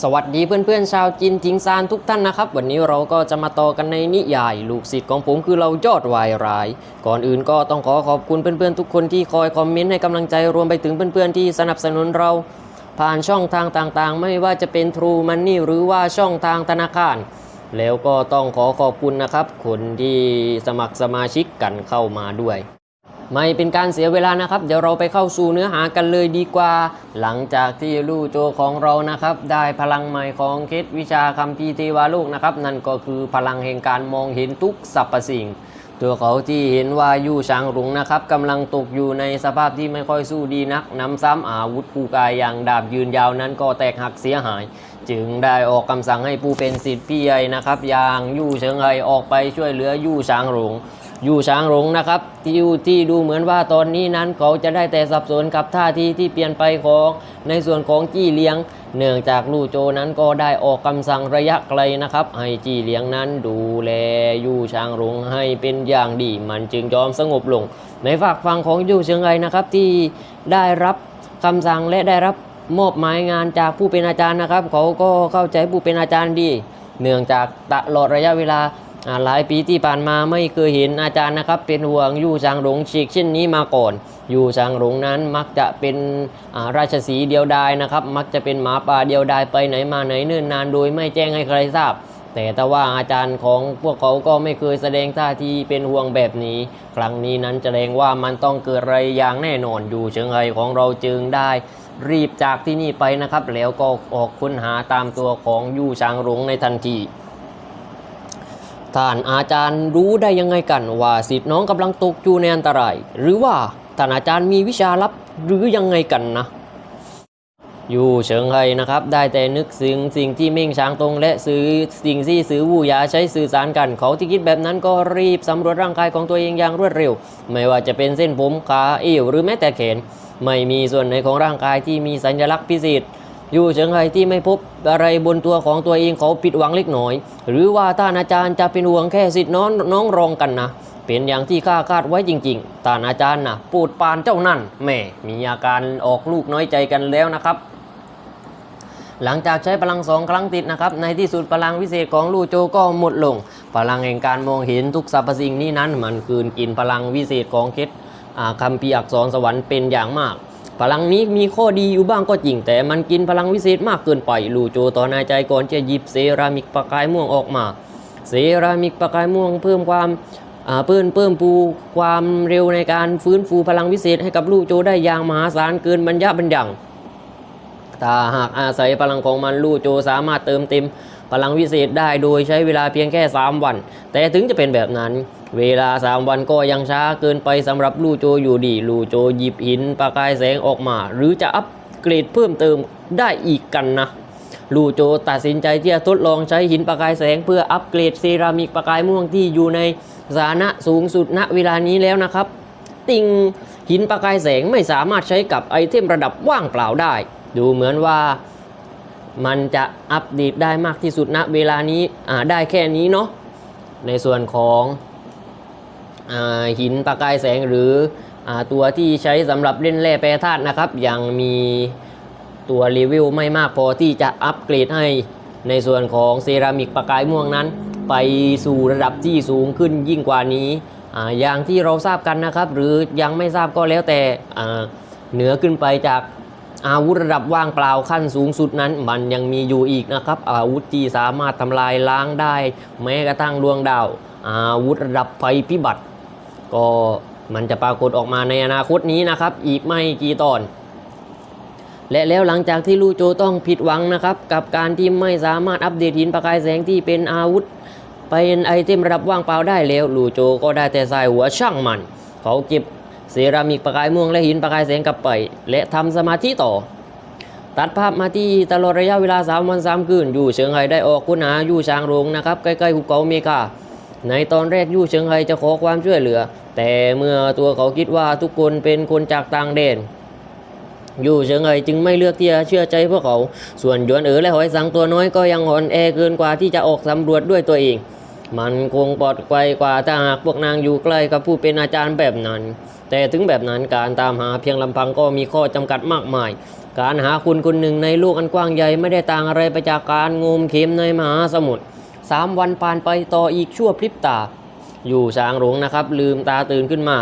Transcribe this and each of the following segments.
สวัสดีเพื่อนๆชาวจีนทิงซานทุกท่านนะครับ วันนี้เราก็จะมาต่อกันในนิยาย ลูกศิษย์ของผมคือเรายอดวายร้าย ก่อนอื่นก็ต้องขอขอบคุณเพื่อนๆทุกคนที่คอยคอมเมนต์ให้กำลังใจรวมไปถึงเพื่อนๆที่สนับสนุนเรา ผ่านช่องทางต่างๆ ไม่ว่าจะเป็น True Money หรือว่าช่องทางธนาคาร แล้วก็ต้องขอขอบคุณนะครับคนที่สมัครสมาชิกกันเข้ามาด้วย ไม่เป็นการเสียเวลานะครับ เดี๋ยวเราไปเข้าสู่เนื้อหากันเลยดีกว่า หลังจากที่ลู่โจของเรานะครับ ได้พลังใหม่ของเคสวิชาคัมภีเทวาโลกนะครับ นั่นก็คือพลังแห่งการมองเห็นทุกสรรพสิ่ง ตัวเขาที่เห็นว่ายู่ช้างหลงนะครับกำลังตกอยู่ในสภาพที่ไม่ค่อยสู้ดีนักนำซ้ำอาวุธคู่กายอย่างดาบยืนยาวนั้นก็แตกหักเสียหายจึงได้ออกคำสั่งให้ผู้เป็นสิทธิ์พี่ใหญ่นะครับ อย่างยู่เฉิงไอออกไปช่วยเหลือยู่ช้างหลง อยู่ช้างหลงนะครับ ที่อยู่ที่ดูเหมือนว่าตอนนี้นั้นเขาจะได้แต่สับสนกับท่าทีที่เปลี่ยนไปของในส่วนของจี้เลี้ยง เนื่องจากลู่โจนั้นก็ได้ออกคำสั่งระยะไกลนะครับ ให้จี้เลี้ยงนั้นดูแลยู่ช้างหลงให้เป็นอย่างดี มันจึงยอมสงบลง ในฝากฟังของยู่เชิงไอนะครับที่ได้รับคำสั่งและได้รับมอบหมายงานจากผู้เป็นอาจารย์นะครับ เขาก็เข้าใจผู้เป็นอาจารย์ดี เนื่องจากตลอดระยะเวลา หลายปีที่ผ่านมาไม่เคยเห็นอาจารย์นะครับ เป็นห่วงยู่จางหลงฉีกเช่นนี้มาก่อนยู่จางหลงนั้นมักจะเป็นราชสีเดียวดายนะครับ มักจะเป็นหมาป่าเดียวดายไปไหนมาไหนเนิ่นนานโดยไม่แจ้งให้ใครทราบ แต่แต่ว่าอาจารย์ของพวกเขาก็ไม่เคยแสดงท่าทีเป็นห่วงแบบนี้ ครั้งนี้นั้นแสดงว่ามันต้องเกิดอะไรอย่างแน่นอนอยู่เชิงไฮของเราจึงได้รีบจากที่นี่ไปนะครับ แล้วก็ออกค้นหาตามตัวของยู่ช้างหลงในทันที ท่านอาจารย์รู้ได้ยังไงกันว่าสิทธิ์น้องกำลังตกอยู่ในอันตราย หรือว่าท่านอาจารย์มีวิชาลับหรือยังไงกันนะ อยู่เฉิงไฮนะครับ ได้แต่นึกถึงสิ่งที่เม่งช้างตรงและซื้อสิ่งที่ซื้อวูยาใช้สื่อสารกัน เขาที่คิดแบบนั้นก็รีบสำรวจร่างกายของตัวเองอย่างรวดเร็ว ไม่ว่าจะเป็นเส้นผมขาเอวหรือแม้แต่แขน ไม่มีส่วนไหนของร่างกายที่มีสัญลักษณ์พิเศษ อยู่เฉิงไฮที่ไม่พบอะไรบนตัวของตัวเองเขาผิดหวังเล็กน้อย หรือว่าท่านอาจารย์จะเป็นห่วงแค่สิทธิ์น้องน้องรองกันนะ เป็นอย่างที่ข้าคาดไว้จริงๆท่านอาจารย์นะปูดปานเจ้านั่นแม่มีอาการออกลูกน้อยใจกันแล้วนะครับหลังจากใช้พลังสองครั้งติดนะครับ ในที่สุดพลังวิเศษของลู่โจก็หมดลง พลังแห่งการมองเห็นทุกสรรพสิ่งนี้นั้น มันคืนกินพลังวิเศษของเคสคำพีอักษรสวรรค์เป็นอย่างมาก พลังนี้มีข้อดีอยู่บ้างก็จริง แต่มันกินพลังวิเศษมากเกินไปลู่โจต่อนายใจก่อนจะหยิบเซรามิกประกายม่วงออกมา เซรามิกประกายม่วงเพิ่มความเพิ่มเพิ่มปูความเร็วในการฟื้นฟูพลังวิเศษให้กับลู่โจได้อย่างมหาศาลเกินบรรยะบรรยังถ้าหากอาศัยพลังของมันลู่โจสามารถเติมเต็มพลังวิเศษได้โดยใช้เวลาเพียงแค่ 3 วัน แต่ถึงจะเป็นแบบนั้น เวลา3วันก็ยังช้าเกินไปสำหรับลู่โจอยู่ดี ลู่โจหยิบหินประกายแสงออกมา หรือจะอัปเกรดเพิ่มเติมได้อีกกันนะลู่โจตัดสินใจที่จะทดลองใช้หินประกายแสง เพื่ออัปเกรดเซรามิกประกายม่วงที่อยู่ในสานะสูงสุดณเวลานี้แล้วนะครับ ติงหินประกายแสงไม่สามารถใช้กับไอเทมระดับว่างเปล่าได้ ดูเหมือนว่ามันจะอัปเดตได้มากที่สุดณเวลานี้อ่าได้แค่นี้เนาะในส่วนของ หินประกายแสงหรืออตัวที่ใช้สำหรับเล่นแร่แปรธาตุนะครับ ยังมีตัวรีวิวไม่มากพอที่จะอัปเกรดให้ในส่วนของเซรามิกประกายม่วงนั้น ไปสู่ระดับที่สูงขึ้นยิ่งกว่านี้ออย่างที่เราทราบกันนะครับ หรือยังไม่ทราบก็แล้วแต่เหนือขึ้นไปจากอาวุธระดับว่างเปล่าขั้นสูงสุดนั้น มันยังมีอยู่อีกนะครับ อาวุธที่สามารถทำลายล้างได้ แม้กระทั่งดวงดาว อาวุธระดับภัยพิบัติ ก็มันจะปรากฏออกมาในอนาคตนี้นะครับ อีกไม่กี่ตอน และแล้วหลังจากที่ลูโจต้องผิดหวังนะครับ กับการที่ไม่สามารถอัปเดตหินประกายแสงที่เป็นอาวุธ เป็นไอเทมรับว่างเปล่าได้แล้วลูโจก็ได้แต่สายหัวช่างมัน เขาเก็บเซรามิกประกายม่วงและหินประกายแสงกลับไป และทำสมาธิต่อ ตัดภาพมาที่ตลอดระยะเวลา 3 วัน 3 คืน อยู่เชิงไฮได้ออกค้นหาอยู่ช้างโรงนะครับใกล้ๆหุบเขาเมกา ในตอนแรกยู่เชิงไฮจะขอความช่วยเหลือ แต่เมื่อตัวเขาคิดว่าทุกคนเป็นคนจากต่างแดนยู่เฉิงไอจึงไม่เลือกที่จะเชื่อใจพวกเขา ส่วนหยวนเอ๋อและหอยสังตัวน้อยก็ยังอ่อนแอเกินกว่าที่จะออกสำรวจด้วยตัวเอง มันคงปลอดภัยกว่าถ้าหากพวกนางอยู่ใกล้กับผู้เป็นอาจารย์แบบนั้น แต่ถึงแบบนั้นการตามหาเพียงลำพังก็มีข้อจำกัดมากมาย การหาคุณคนหนึ่งในโลกอันกว้างใหญ่ไม่ได้ต่างอะไรไปจากการงมเข็มในมหาสมุทร สามวันผ่านไปต่ออีกชั่วพริบตา อยู่ช้างหลงนะครับ ลืมตาตื่นขึ้นมา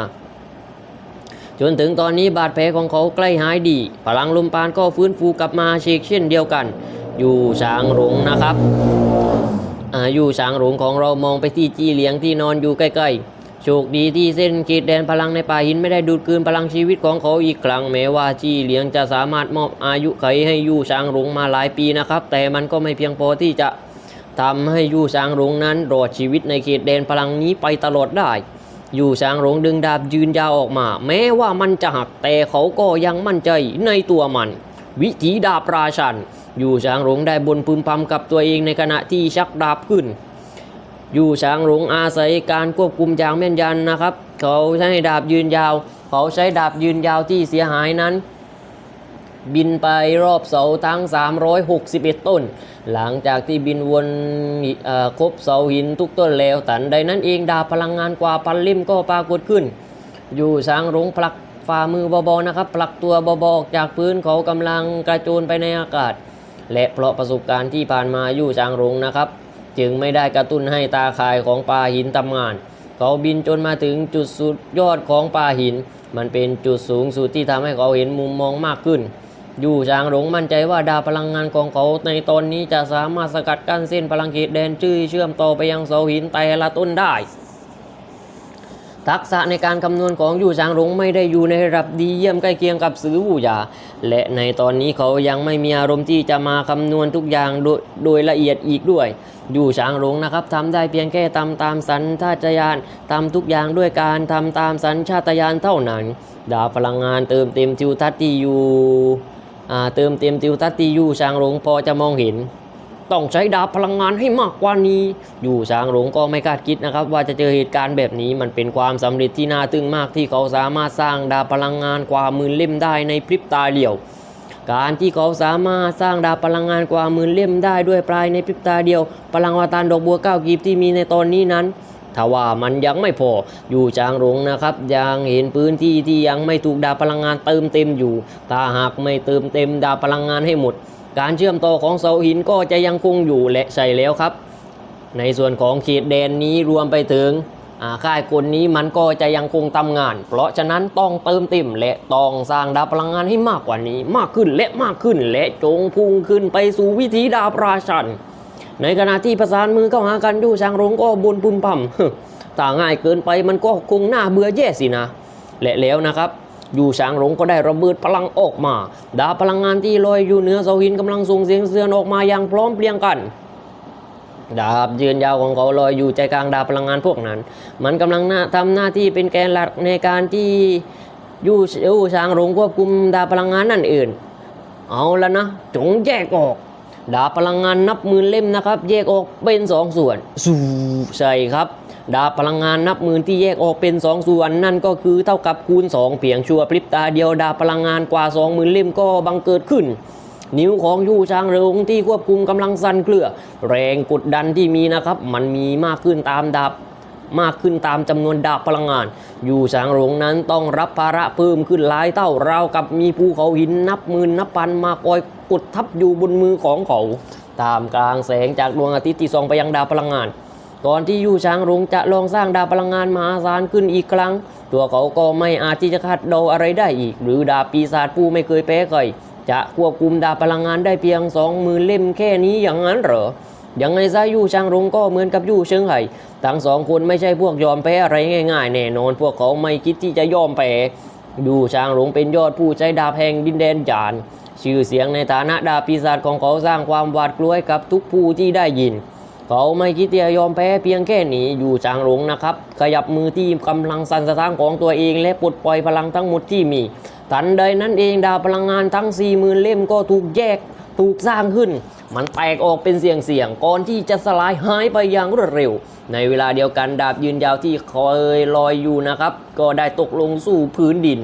จนถึงตอนนี้บาดแผลของเขาใกล้หายดี พลังลมปานก็ฟื้นฟูกลับมาเชกเช่นเดียวกัน อยู่ช้างหลงนะครับอายู่ช้างหลงของเรามองไปที่จี้เหลียงที่นอนอยู่ใกล้ๆโชคดีที่เส้นขีดแดนพลังในป่าหินไม่ได้ดูดกลืนพลังชีวิตของเขาอีกครั้งแม้ว่าจี้เหลียงจะสามารถมอบอายุไขให้ยู่ช้างหลงมาหลายปีนะครับ แต่มันก็ไม่เพียงพอที่จะ ทำให้ยู่ช้างหลงนั้นรอดชีวิตในเขตแดนพลังนี้ไปตลอดได้ ยู่ช้างหลงดึงดาบยืนยาวออกมา แม้ว่ามันจะหักแต่เขาก็ยังมั่นใจในตัวมัน วิถีดาบราชัน ยู่ช้างหลงได้บนพึมพำกับตัวเองในขณะที่ชักดาบขึ้น ยู่ช้างหลงอาศัยการควบคุมอย่างแม่นยันนะครับ เขาใช้ดาบยืนยาว เขาใช้ดาบยืนยาวที่เสียหายนั้น บินไปรอบเสาทั้ง 361 ต้น หลังจากที่บินวนครบเสาหินทุกต้นแล้วตันใดนั้นเองดาพลังงานกว่าพันเล่มก็ปรากฏขึ้น อยู่ช้างหลงผลักฝ่ามือบาๆนะครับผลักตัวบาๆออกจากพื้นเขากำลังกระโจนไปในอากาศ และเพราะประสบการณ์ที่ผ่านมาอยู่ช้างหลงนะครับ จึงไม่ได้กระตุ้นให้ตาข่ายของปลาหินทำงานเขาบินจนมาถึงจุดสุดยอดของปลาหิน มันเป็นจุดสูงสุดที่ทำให้เขาเห็นมุมมองมากขึ้น ยู่ชางหลงมั่นใจว่าดาวพลังงานของเขาในตอนนี้จะสามารถสกัดกั้นเส้นพลังเขตแดนจื้อเชื่อมต่อไปยังเสาหินแต่ละต้นได้ ทักษะในการคำนวณของยู่ช้างหลงไม่ได้อยู่ในระดับดีเยี่ยมใกล้เคียงกับสือวูยา และในตอนนี้เขายังไม่มีอารมณ์ที่จะมาคำนวณทุกอย่างโดยโดยละเอียดอีกด้วยอยู่ช้างหลงนะครับทำได้เพียงแค่ทำตามสัญชาตญาณทำทุกอย่างด้วยการทำตามสัญชาตญาณเท่านั้น ดาวพลังงานเติมเต็มทิวทัศน์ที่อยู่ เติมเต็มทิวทัศน์ที่อยู่ช้างหลงพอจะมองเห็น ต้องใช้ดาบพลังงานให้มากกว่านี้ อยู่ช้างหลงก็ไม่คาดคิดนะครับ ว่าจะเจอเหตุการณ์แบบนี้มันเป็นความสำเร็จที่น่าทึ่งมากที่เขาสามารถสร้างดาบพลังงานกว่าหมื่นเล่มได้ในพริบตาเดียวการที่เขาสามารถสร้างดาบพลังงานกว่าหมื่นเล่มได้ด้วยปลายในพริบตาเดียว พลังวาตารดอกบัวเก้ากีบที่มีในตอนนี้นั้น ทว่ามันยังไม่พอ อยู่จางหลงนะครับ ยังเห็นพื้นที่ที่ยังไม่ถูกดาพลังงานเติมเต็มอยู่ ถ้าหากไม่เติมเต็มดาพลังงานให้หมด การเชื่อมต่อของเสาหินก็จะยังคงอยู่และใช่แล้วครับ ในส่วนของเขตแดนนี้รวมไปถึงอ่าค่ายคนนี้มันก็จะยังคงทำงาน เพราะฉะนั้นต้องเติมเต็มและต้องสร้างดาพลังงานให้มากกว่านี้ มากขึ้นและมากขึ้นและจงพุ่งขึ้นไปสู่วิถีดาบราชัน ในขณะที่ประสานมือเข้าหากันดูช้างรงก็บนปุ่มพัมถ้าง่ายเกินไปมันก็คงน่าเบื่อแย่สินะ และแล้วนะครับอยู่ช้างหลงก็ได้ระเบิดพลังออกมา ดาพลังงานที่ลอยอยู่เหนือเสาหินกำลังส่งเสียงเสือนออกมาอย่างพร้อมเพรียงกัน ดาบยืนยาวของเขาลอยอยู่ใจกลางดาพลังงานพวกนั้น มันกำลังหน้าทำหน้าที่เป็นแกนหลักในการที่ยู่ยู่ช้างหลงควบคุมดาพลังงานนั่นเองเอาแล้วนะ จงแยกออก ดาบพลังงานนับหมื่นเล่มนะครับ แยกออกเป็นสองส่วนสูใช่ครับ ดาบพลังงานนับหมื่นที่แยกออกเป็นสองส่วน นั่นก็คือเท่ากับคูณ 2 เพียงชั่วพริบตาเดียวดาบพลังงานกว่า 20,000 เล่มก็บังเกิดขึ้นนิ้วของยูช้างเริงที่ควบคุมกำลังสั่นเครือ แรงกดดันที่มีนะครับ มันมีมากขึ้นตามดาบ มากขึ้นตามจำนวนดาบพลังงาน อยู่ช้างหลงนั้นต้องรับภาระเพิ่มขึ้นหลายเท่าราวกับมีภูเขาหินนับหมื่นนับพันมาคอยกดทับอยู่บนมือของเขา ตามกลางแสงจากดวงอาทิตย์ที่ส่องไปยังดาวพลังงานก่อนที่ยู่ช้างหลงจะลองสร้างดาวพลังงานมหาศาลขึ้นอีกครั้ง ตัวเขาก็ไม่อาจที่จะคาดเดาอะไรได้อีก หรือดาบปีศาจผู้ไม่เคยแพ้ใครจะควบคุมดาบพลังงานได้เพียงสองมือเล่มแค่นี้อย่างนั้นเหรอ ยังไงซะยู่ชางหลงก็เหมือนกับยู่เชิงไห่ทั้งสองคนไม่ใช่พวกยอมแพ้อะไรง่ายๆ แน่นอน พวกเขาไม่คิดที่จะยอมแพ้ยู่ชางหลงเป็นยอดผู้ใช้ดาบแห่งดินแดนจาน ชื่อเสียงในฐานะดาบปีศาจของเขาสร้างความหวาดกลัวให้กับทุกผู้ที่ได้ยิน เขาไม่คิดที่จะยอมแพ้เพียงแค่นี้อยู่จางหลงนะครับ ขยับมือที่กำลังสั่นสะท้านของตัวเอง และปลดปล่อยพลังทั้งหมดที่มี ทันใดนั้นเองดาวพลังงานทั้ง4ี่หมื่นเล่มก็ถูกแยก ถูกสร้างขึ้น มันแตกออกเป็นเสียงเสียงๆก่อนที่จะสลายหายไปอย่างรวดเร็ว ในเวลาเดียวกันดาบยืนยาวที่เคยลอยอยู่นะครับ ก็ได้ตกลงสู่พื้นดิน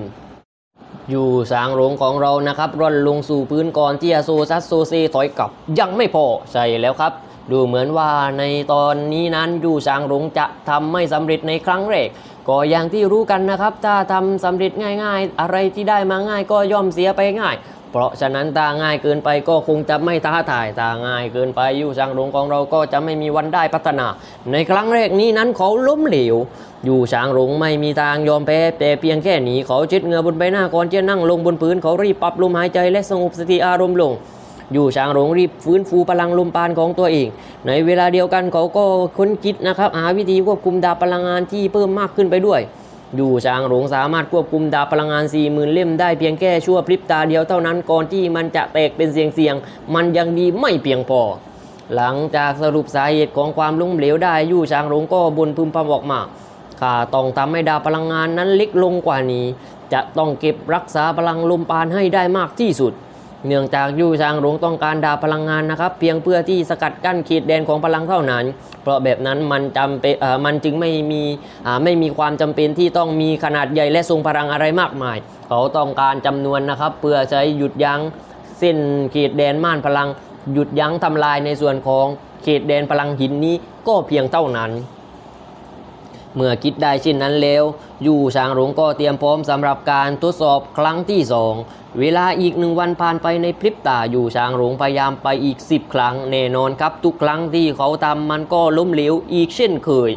อยู่สางหลงของเรานะครับร่อนลงสู่พื้นก่อนที่จะโซซัสโซเซถอยกลับ ยังไม่พอใช่แล้วครับ ดูเหมือนว่าในตอนนี้นั้นอยู่สางหลงจะทำไม่สำเร็จในครั้งแรกก็อย่างที่รู้กันนะครับ ถ้าทำสำเร็จง่าย ๆ อะไรที่ได้มาง่ายก็ย่อมเสียไปง่าย เพราะฉะนั้นถ้าง่ายเกินไปก็คงจะไม่ท้าทายถ้าง่ายเกินไปยู่ช่างหลวงของเราก็จะไม่มีวันได้พัฒนา ในครั้งแรกนี้นั้นเขาล้มเหลว อยู่ช้างหลงไม่มีทางยอมแพ้แต่เพียงแค่หนีเขาเช็ดเงือบนใบหน้าก่อนจะนั่งลงบนพื้นเขารีบปรับลมหายใจและสงบสติอารมณ์ลงอยู่ช้างหลงรีบฟื้นฟูพลังลมปานของตัวเอง ในเวลาเดียวกันเขาก็ค้นคิดนะครับหาวิธีควบคุมดาบพลังงานที่เพิ่มมากขึ้นไปด้วย อยู่ช้างหลงสามารถควบคุมดาบพลังงาน 40,000 เล่มได้เพียงแค่ชั่วพริบตาเดียวเท่านั้นก่อนที่มันจะแตกเป็นเสียงๆมันยังดีไม่เพียงพอ หลังจากสรุปสาเหตุของความล้มเหลวได้ยู่ช้างหลงก็บนพึมพำออกมาข้าต้องทำให้ดาพลังงานนั้นเล็กลงกว่านี้ จะต้องเก็บรักษาพลังลมปานให้ได้มากที่สุด เนื่องจากยู่ชางหลงต้องการดาพลังงานนะครับ เพียงเพื่อที่สกัดกั้นขีดแดนของพลังเท่านั้น เพราะแบบนั้นมันจำเป็นมันจึงไม่มีไม่มีความจำเป็นที่ต้องมีขนาดใหญ่และทรงพลังอะไรมากมาย เขาต้องการจำนวนนะครับ เพื่อใช้หยุดยั้งเส้นขีดแดนม่านพลัง หยุดยั้งทำลายในส่วนของเขตแดนพลังหินนี้ก็เพียงเท่านั้น เมื่อคิดได้เช่นนั้นแล้ว ยู่ชางหลงก็เตรียมพร้อมสำหรับการทดสอบครั้งที่สอง เวลาอีกหนึ่งวันผ่านไปในพริบตาอยู่ช้างหลงพยายามไปอีก 10 ครั้งแน่นอนครับ ทุกครั้งที่เขาทำมันก็ล้มเหลวอีกเช่นเคย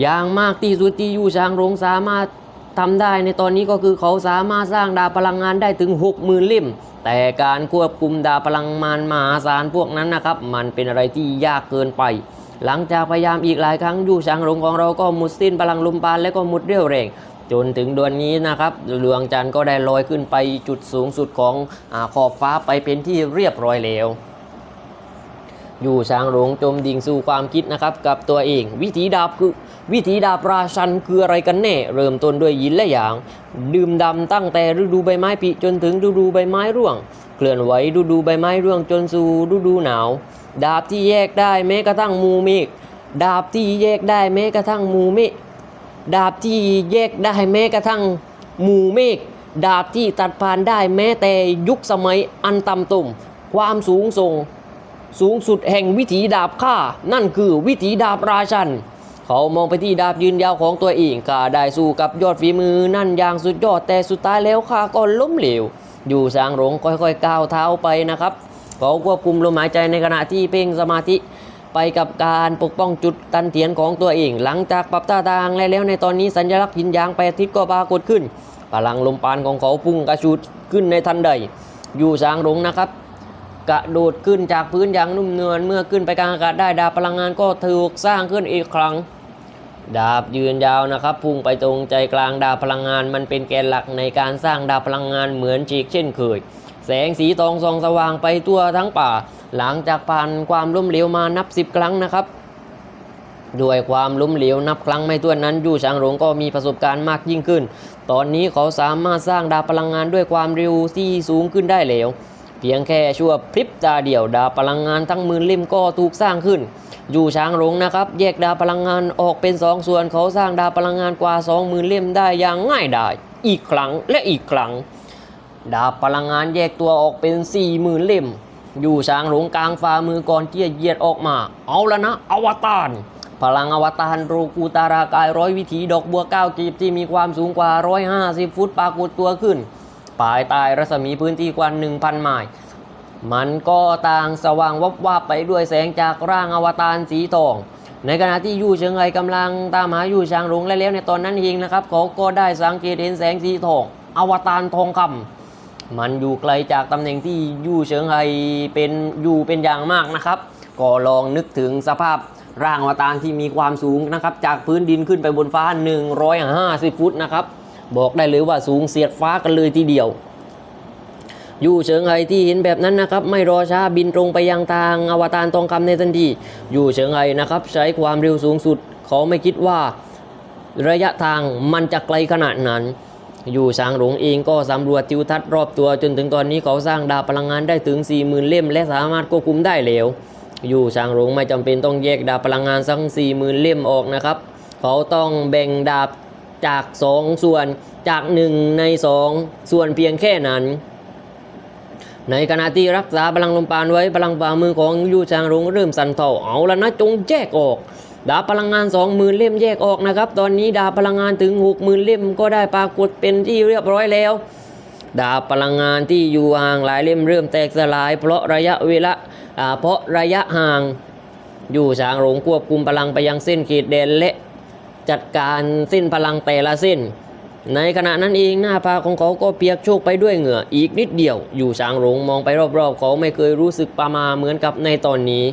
อย่างมากที่สุดที่ยู่ช้างหลงสามารถทำได้ในตอนนี้ก็คือเขาสามารถสร้างดาพลังงานได้ถึง 60,000 เล่ม แต่การควบคุมดาพลังงานมหาศาลพวกนั้นนะครับ มันเป็นอะไรที่ยากเกินไป หลังจากพยายามอีกหลายครั้งยู่ช้างหลงของเราก็หมดสิ้นพลังลมปานและก็หมดเรี่ยวแรง จนถึงเดือนนี้นะครับดวงจันทร์ก็ได้ลอยขึ้นไปจุดสูงสุดของอขอบฟ้าไปเป็นที่เรียบร้อยแล้วอยู่ช้างหลงจมดิ่งสู่ความคิดนะครับกับตัวเอง วิธีดาบคือวิธีดาบราชันคืออะไรกันแน่ เริ่มต้นด้วยหยินและหยาง ดื่มดำตั้งแต่ฤดูใบไม้ผลิจนถึงฤดูใบไม้ร่วง เคลื่อนไหวฤดูใบไม้ร่วงจนสู่ฤดูหนาว ดาบที่แยกได้แม้กระทั่งมูเมฆดาบที่แยกได้แม้กระทั่งมูเมฆ ดาบที่แยกได้แม้กระทั่งหมู่เมฆดาบที่ตัดผ่านได้แม้แต่ยุคสมัยอันต่ำตุ่ม ความสูงส่ง สูงสุดแห่งวิถีดาบข้านั่นคือวิถีดาบราชัน เขามองไปที่ดาบยืนยาวของตัวเองข้าได้สู้กับยอดฝีมือนั่นอย่างสุดยอดแต่สุดท้ายแล้วข้าก็ล้มเหลว อยู่สางหลงค่อยๆก้าวเท้าไปนะครับ เขาควบคุมลมหายใจในขณะที่เพ่งสมาธิ ไปกับการปกป้องจุดตันเถียนของตัวเอง หลังจากปรับท่าทางแล้วในตอนนี้สัญลักษณ์หินยางแปทิศก็ปรากฏขึ้น พลังลมปานของเขาพุ่งกระชูดขึ้นในทันใด อยู่สางหลงนะครับ กระโดดขึ้นจากพื้นอย่างนุ่มนวลเมื่อขึ้นไปกลางอากาศได้ดาบพลังงานก็ถูกสร้างขึ้นอีกครั้งดาบยืนยาวนะครับพุ่งไปตรงใจกลางดาบพลังงานมันเป็นแกนหลักในการสร้างดาบพลังงานเหมือนฉีกเช่นเคย แสงสีทองส่องสว่างไปทั่วทั้งป่า หลังจากผ่านความล้มเหลวมานับสิบครั้งนะครับด้วยความล้มเหลวนับครั้งไม่ถ้วนนั้นยู่ชางหลงก็มีประสบการณ์มากยิ่งขึ้น ตอนนี้เขาสามารถสร้างดาพลังงานด้วยความเร็วที่สูงขึ้นได้แล้ว เพียงแค่ชั่วพริบตาเดียวดาพลังงานทั้งหมื่นเล่มก็ถูกสร้างขึ้น อยู่ช้างหลงนะครับ แยกดาพลังงานออกเป็นสองส่วนเขาสร้างดาพลังงานกว่า 2 0,000 เล่มได้อย่างง่ายดายอีกครั้งและอีกครั้ง ดาบพลังงานแยกตัวออกเป็น4 0,000เล่ม อยู่ช้างหลงกลางฝ่ามือก่อนที่จะเหยียดออกมา เอาละนะ อวตารพลังอวตารโรกูตารากายร้อยวิถีดอกบัวเก้ากีบที่มีความสูงกว่า 150 ฟุตปรากฏตัวขึ้นภายใต้รัศมีพื้นที่กว่า 1,000 ไมล์มันก็ต่างสว่างวับวับไปด้วยแสงจากร่างอวตารสีทอง ในขณะที่ยู่เชิงไอกำลังตามหายู่ช้างหลงและแล้วในตอนนั้นเองนะครับเขาก็ได้สังเกตเห็นแสงสีทอง อวตารทองคำ มันอยู่ไกลจากตำแหน่งที่ยู่เชิงไฮเป็นอยู่เป็นอย่างมากนะครับ ก็ลองนึกถึงสภาพร่างอวตารที่มีความสูงนะครับ จากพื้นดินขึ้นไปบนฟ้า 150 ฟุตนะครับ บอกได้เลยว่าสูงเสียดฟ้ากันเลยทีเดียวยู่เฉิงไห่ที่เห็นแบบนั้นนะครับ ไม่รอช้าบินตรงไปยังทางอวตารทองคำในทันทียู่เฉิงไห่นะครับ ใช้ความเร็วสูงสุด เขาไม่คิดว่าระยะทางมันจะไกลขนาดนั้น อยู่ช้างหลงเองก็สำรวจทิวทัศน์รอบตัวจนถึงตอนนี้เขาสร้างดาบพลังงานได้ถึง 40,000 เล่ม และสามารถควบคุมได้แล้ว อยู่ช้างหลงไม่จำเป็นต้องแยกดาบพลังงานทั้ง 40,000 เล่มออกนะครับ เขาต้องแบ่งดาบจาก 2 ส่วนจาก 1 ใน 2 ส่วนเพียงแค่นั้น ในขณะที่รักษาพลังลมปานไว้พลังฝ่ามือของยูชางหลงเริ่มสั่นเทาเอาแล้วนะจงแยกออก ดาบพลังงานสองหมื่นเล่มแยกออกนะครับ ตอนนี้ดาบพลังงานถึงหกหมื่นเล่มก็ได้ปรากฏเป็นที่เรียบร้อยแล้ว ดาบพลังงานที่อยู่ห่างหลายเล่มเริ่มแตกสลาย เพราะระยะเวลาอ่าเพราะระยะห่างอยู่ช้างหลงควบคุมพลังไปยังเส้นขีดแดนและจัดการเส้นพลังแต่ละเส้น ในขณะนั้นเองหน้าผากของเขาก็เปียกโชกไปด้วยเหงื่ออีกนิดเดียว อยู่ช้างหลงมองไปรอบๆ เขาไม่เคยรู้สึกประมาเหมือนกับในตอนนี้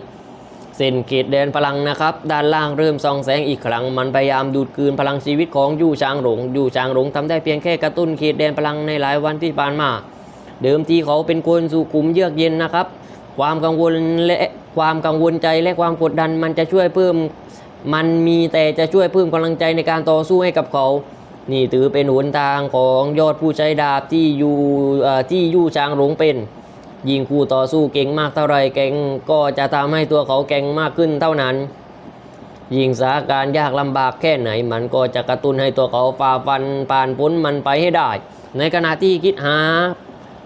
เส้นเขตแดนพลังนะครับ ด้านล่างเริ่มส่องแสงอีกครั้ง มันพยายามดูดกืนพลังชีวิตของยู่ช้างหลงยู่ช้างหลงทำได้เพียงแค่กระตุ้นเขตแดนพลังในหลายวันที่ผ่านมา เดิมทีเขาเป็นคนสุขุมเยือกเย็นนะครับ ความกังวลและความกังวลใจและความกดดันมันจะช่วยเพิ่ม มันมีแต่จะช่วยเพิ่มกำลังใจในการต่อสู้ให้กับเขา นี่ถือเป็นหนทางของยอดผู้ใช้ดาบที่อยู่ที่ยู่ช้างหลงเป็น ยิงคู่ต่อสู้เก่งมากเท่าไรเก่งก็จะทำให้ตัวเขาเก่งมากขึ้นเท่านั้น ยิงสาการยากลำบากแค่ไหน มันก็จะกระตุ้นให้ตัวเขาฝ่าฟันผ่านพ้นมันไปให้ได้ ในขณะที่คิดหา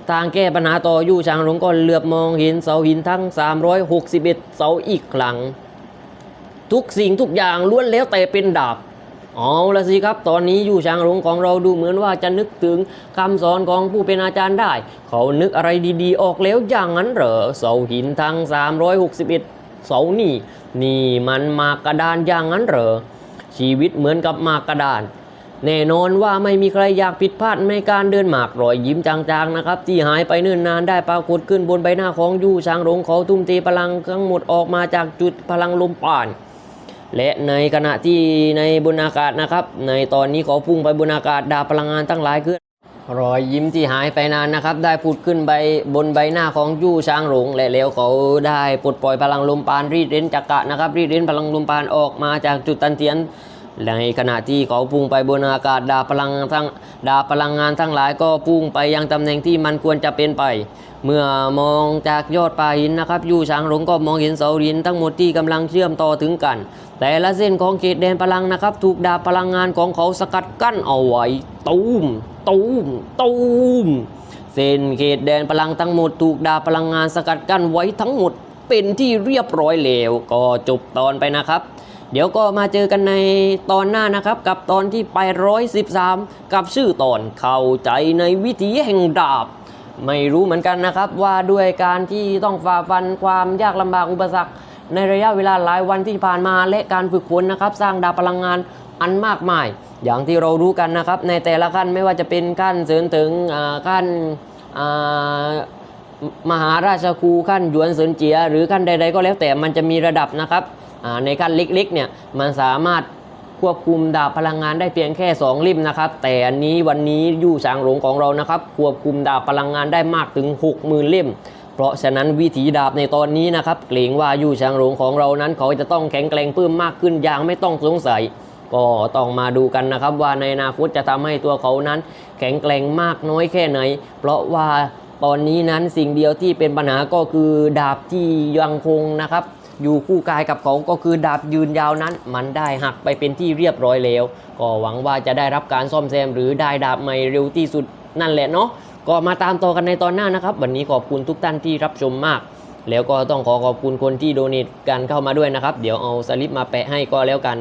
ทางแก้ปัญหาต่อยู่ช้างหลงก็เหลือบมองเห็นเสาหินทั้ง 361 เสาอีกครั้งทุกสิ่งทุกอย่างล้วนแล้วแต่เป็นดาบ เอาละสิครับ ตอนนี้อยู่ช้างหลงของเราดูเหมือนว่าจะนึกถึงคำสอนของผู้เป็นอาจารย์ได้ เขานึกอะไรดีๆ ออกแล้วอย่างนั้นเหรอเสาหินทั้ง 361 เสานี่ นี่มันมากระดานอย่างนั้นเหรอ ชีวิตเหมือนกับมากกระดาน แน่นอนว่าไม่มีใครอยากผิดพลาดในการเดินหมากรอยยิ้มจางๆนะครับ ที่หายไปเนิ่นนานได้ปรากฏขึ้นบนใบหน้าของยู่ช้างหลงเขาทุ่มเทพลังทั้งหมดออกมาจากจุดพลังลมป่าน และในขณะที่ในบนอากาศนะครับ ในตอนนี้เขาพุ่งไปบนอากาศดาพลังงานตั้งหลายขึ้นรอยยิ้มที่หายไปนานนะครับ ได้ผุดขึ้นใบบนใบหน้าของยู่ช้างหลงและแล้วเขาได้ปลดปล่อยพลังลมปานรีดเร้นจักระนะครับ รีดเร้นพลังลมปานออกมาจากจุดตันเตียน ในขณะที่เขาพุ่งไปบนอากาศดาพลังทั้งดาพลังงานทั้งหลายก็พุ่งไปยังตำแหน่งที่มันควรจะเป็นไป เมื่อมองจากยอดป่าหินนะครับยู่ช้างหลงก็มองเห็นเสาหินทั้งหมดที่กำลังเชื่อมต่อถึงกัน แต่ละเส้นของเขตแดนพลังนะครับ ถูกดาพลังงานของเขาสกัดกั้นเอาไว้ตูมตูมตูมเส้นเขตแดนพลังทั้งหมดถูกดาพลังงานสกัดกั้นไว้ทั้งหมดเป็นที่เรียบร้อยแล้วก็จบตอนไปนะครับ เดี๋ยวก็มาเจอกันในตอนหน้านะครับ กับตอนที่ไปร้อยสิบสามกับชื่อตอนเข้าใจในวิถีแห่งดาบ ไม่รู้เหมือนกันนะครับว่าด้วยการที่ต้องฝ่าฟันความยากลำบากอุปสรรค ในระยะเวลาหลายวันที่ผ่านมาและการฝึกฝนนะครับ สร้างดาบพลังงานอันมากมาย อย่างที่เรารู้กันนะครับ ในแต่ละขั้นไม่ว่าจะเป็นขั้นเสริญถึงขั้นมหาราชครูขั้นยวนเสินเจีย หรือขั้นใด ๆ ก็แล้วแต่มันจะมีระดับนะครับ ในขั้นเล็กๆเนี่ยมันสามารถควบคุมดาบพลังงานได้เพียงแค่ 2 ริมนะครับ แต่อันนี้วันนี้ยู่ฉางหลงของเรานะครับ ควบคุมดาบพลังงานได้มากถึง 60,000เล่ม เพราะฉะนั้นวิถีดาบในตอนนี้นะครับ เกรงว่ายู่ฉางหลงของเรานั้น เขาจะต้องแข็งแกร่งเพิ่มมากขึ้นอย่างไม่ต้องสงสัย ก็ต้องมาดูกันนะครับ ว่าในอนาคตจะทำให้ตัวเขานั้น แข็งแกร่งมากน้อยแค่ไหน เพราะว่าตอนนี้นั้นสิ่งเดียวที่เป็นปัญหาก็คือดาบที่ยังคงนะครับ อยู่คู่กายกับเขาก็คือดาบยืนยาวนั้น มันได้หักไปเป็นที่เรียบร้อยแล้ว ก็หวังว่าจะได้รับการซ่อมแซมหรือได้ดาบใหม่เร็วที่สุดนั่นแหละเนาะก็มาตามต่อกันในตอนหน้านะครับ วันนี้ขอบคุณทุกท่านที่รับชมมาก แล้วก็ต้องขอขอบคุณคนที่โดเนทกันเข้ามาด้วยนะครับ เดี๋ยวเอาสลิปมาแปะให้ก็แล้วกัน